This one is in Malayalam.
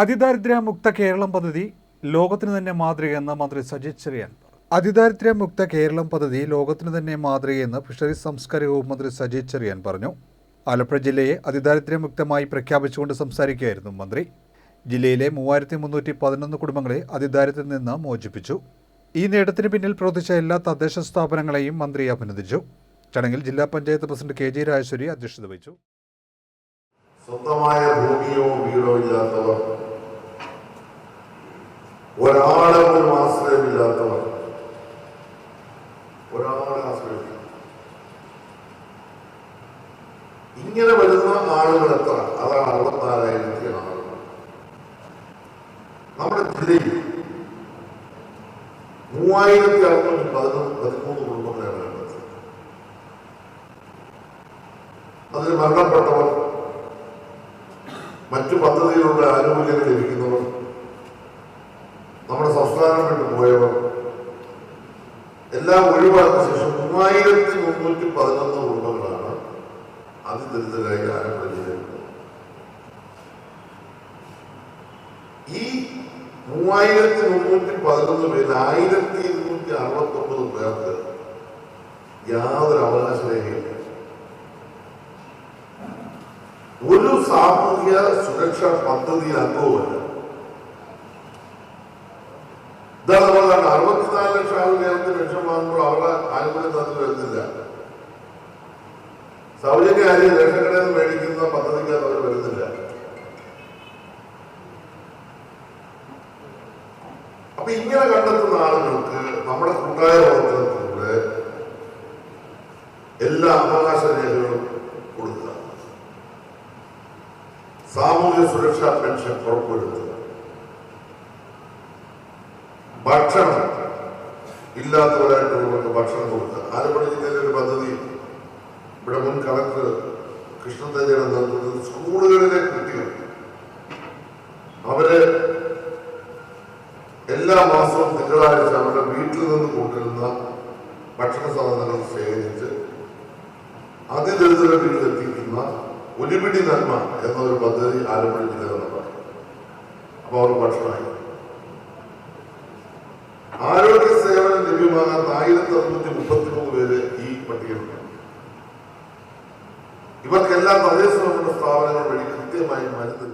അതിദാരിദ്ര്യമുക്ത കേരളം പദ്ധതി ലോകത്തിന് തന്നെ മാതൃകയെന്ന് മന്ത്രി സജിത് ചെറിയാൻ അതിദാരിദ്ര്യമുക്ത കേരളം പദ്ധതി ലോകത്തിന് തന്നെ മാതൃകയെന്ന് ഫിഷറീസ് സംസ്കാര വകുപ്പ് മന്ത്രി സജിത് ചെറിയാൻ പറഞ്ഞു. ആലപ്പുഴ ജില്ലയെ അതിദാരിദ്ര്യമുക്തമായി പ്രഖ്യാപിച്ചുകൊണ്ട് സംസാരിക്കുകയായിരുന്നു മന്ത്രി. ജില്ലയിലെ മൂവായിരത്തി മുന്നൂറ്റി പതിനൊന്ന് കുടുംബങ്ങളെ അതിദാരിദ്ര്യത്തിൽ നിന്ന് മോചിപ്പിച്ചു. ഈ നേട്ടത്തിന് പിന്നിൽ പ്രവർത്തിച്ച എല്ലാ തദ്ദേശ സ്ഥാപനങ്ങളെയും മന്ത്രി അഭിനന്ദിച്ചു. ചടങ്ങിൽ ജില്ലാ panchayat president K G Rajeshwari അധ്യക്ഷത വഹിച്ചു. സ്വന്തമായ ഭൂമിയോ വീടോ ഇല്ലാത്തവർ ഒരാളെ പോലും ആശ്രയമില്ലാത്തവർ ഒരാളെ ആശ്രയിക്കും. ഇങ്ങനെ വരുന്ന ആളുകൾ എത്ര? അതാണ് അറുപത്തിനാലായിരത്തി ആളുകൾ. നമ്മുടെ ജില്ലയിൽ മൂവായിരത്തി അറുന്നൂറ്റി പതിനൊന്ന് പതിമൂന്ന് കുടുംബങ്ങളെയാണ് വേണ്ടത് അതിൽ മരണപ്പെട്ടവർ മറ്റു പദ്ധതികളുടെ ആനുകൂല്യങ്ങൾ ലഭിക്കുന്നവർ നമ്മുടെ സംസ്ഥാനം വിട്ടു പോയവർ എല്ലാം ഒഴിവാക്കിയ ശേഷം മൂവായിരത്തി മുന്നൂറ്റി പതിനൊന്ന് കുടുംബങ്ങളാണ് അതിദരിദ്രരായി ആലപ്പുഴ ജില്ലയിലുള്ളത് ഈ മൂവായിരത്തി മുന്നൂറ്റി പതിനൊന്ന് പേരിൽ ആയിരത്തി ഇരുന്നൂറ്റി അറുപത്തി ഒമ്പത് പേർക്ക് യാതൊരു അവകാശ രേഖയില്ല ഒരു സാമൂഹ്യ സുരക്ഷാ പദ്ധതിയിൽ അംഗവുമല്ല. നമ്മളാണ് അറുപത്തിനാല് ലക്ഷം ആൾ കേരളത്തിൽ വാങ്ങുമ്പോൾ അവരുടെ ആനുകൂല്യം തന്നു വരുന്നില്ല. സൗജന്യ അരി റേഷൻ മേടിക്കുന്ന പദ്ധതിക്ക് അവർ വരുന്നില്ല. അപ്പൊ ഇങ്ങനെ കണ്ടെത്തുന്ന ആളുകൾക്ക് നമ്മുടെ കൂട്ടായ പ്രവർത്തനത്തിലൂടെ എല്ലാ അവകാശ രേഖകളും കൊടുക്കുക. സാമൂഹ്യ സുരക്ഷാ പെൻഷൻ ഉറപ്പുവരുത്തുക. ഭക്ഷണം. ഇല്ലാത്തവരായിട്ട് നമുക്ക് ഭക്ഷണം കൊടുക്കുക. ആലപ്പുഴ ജില്ലയിലെ ഒരു പദ്ധതി. ഇവിടെ മുൻ കളക്ടർ കൃഷ്ണതേജയുടെ നേതൃത്വത്തിൽ സ്കൂളുകളിലെ കുട്ടികൾ. അവർ എല്ലാ മാസവും തിങ്കളാഴ്ച അവരുടെ വീട്ടിൽ നിന്ന് കൊണ്ടുവരുന്ന ഭക്ഷണ സാധനങ്ങൾ ശേഖരിച്ച് അതിദരിദ്ര വീട്ടിൽ എത്തിക്കുന്ന ഒരുപിടി നന്മ എന്നൊരു പദ്ധതി ആലപ്പുഴ ജില്ലയിൽ നടക്കും അപ്പൊ അവർ ഭക്ഷണമായി. ലഭ്യമാകാത്ത ആയിരത്തി അറുന്നൂറ്റി മുപ്പത്തി മൂന്ന് പേര് ഈ പട്ടികയിലുണ്ട്. ഇവർക്കെല്ലാം തദ്ദേശ സ്ഥാപനങ്ങൾ വഴി കൃത്യമായി മരുന്ന്